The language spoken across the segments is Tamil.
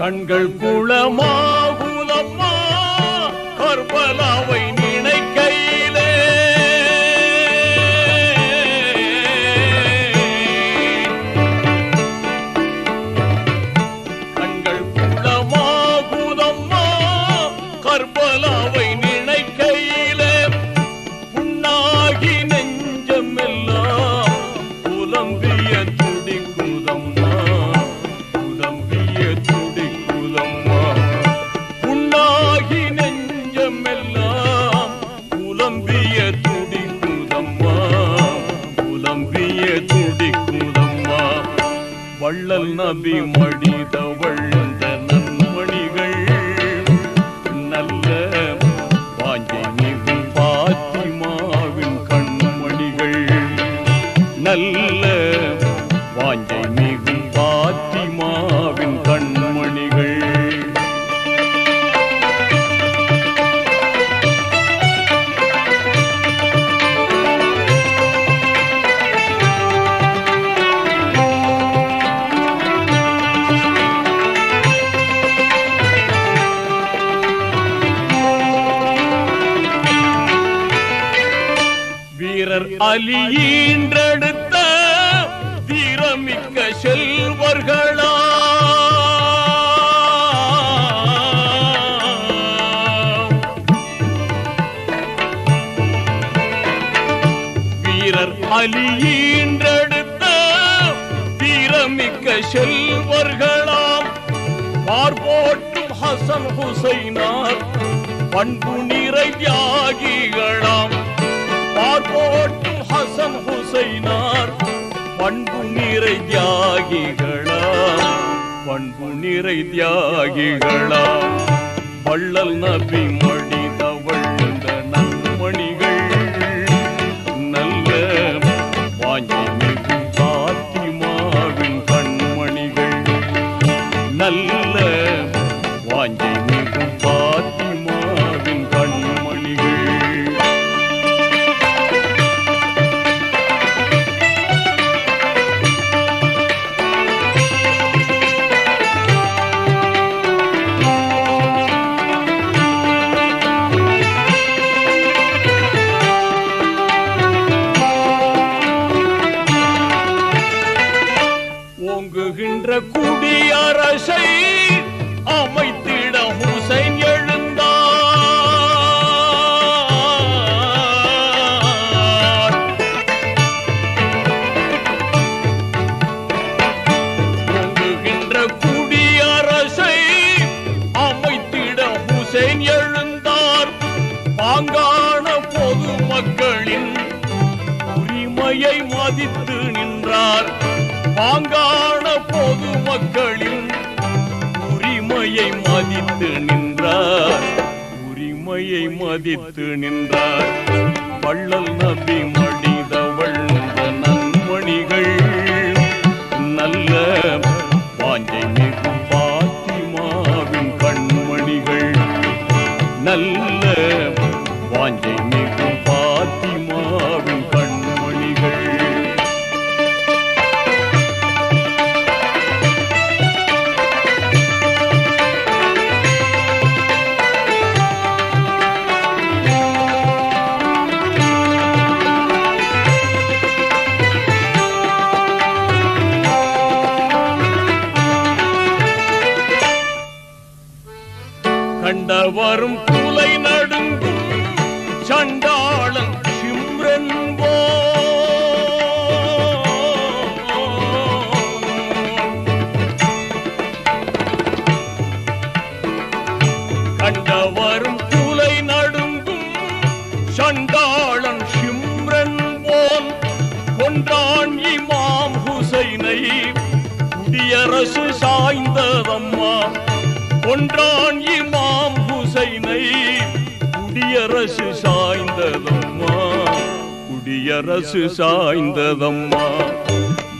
கண்கள் குளமாகுதம்மா. கர்பலாவை வள்ளல் நபி மடிதவள். வீரர் அலியீன்றெடுத்த வீரமிக்க செல்வர்களா? வீரர் அலியீன்றெடுத்த வீரமிக்க செல்வர்களாம். பார்போட்டும் ஹசன் ஹுசைனார் பண்பு நிறை தியாகிகளாம் பார்போட்டும் ஹசன் ஹுசைனார். பண்பு நிறை தியாகிகளா பண்பு நிறை தியாகிகளா வள்ளல் நபி மடிதவள் என்ற குடியரசை அமைத்திட ஹுசைன் எழுந்தார். ஓங்குகின்ற குடியரசை அமைத்திட ஹுசைன் எழுந்தார். பாங்கான பொது மக்களின் உரிமையை மதித்து நின்றார். பாங்கான பொது மக்களின் உரிமையை மதித்து நின்றார். உரிமையை மதித்து நின்றார். வள்ளல் நபி மடிதவள் நன்மணிகள். நல்ல வாஞ்சை மிகு பாத்திமாவின் கண்மணிகள். நல்ல வாஞ்சை மிகு பாத்திமா வரும் குலை நடுங்கும் சண்டாளன் சிம்ரன் கண்டவரும் குலை நடுங்கும் சண்டாளன் சிம்ரன் போல் கொன்றான் இமாம் ஹுசைனை. குடியரசு சாய்ந்ததம்மா கொன்றான் இமாம் ஹுசைனை குடியரசு சாய்ந்ததம்மா குடியரசு சாய்ந்ததம்மா.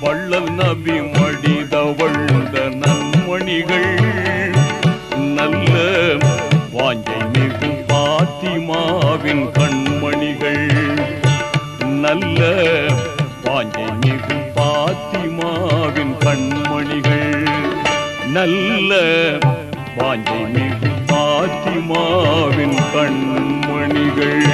வள்ளல் நபி மடிதவழ்ந்த நன்மணிகள் நல்ல வாஞ்சை மிகும் பாத்திமாவின் கண்மணிகள் நல்ல வாஞ்சை மிகும் பாத்திமாவின் கண்மணிகள் நல்ல வாஞ்சை பாத்திமாவின் கண்மணிகள்.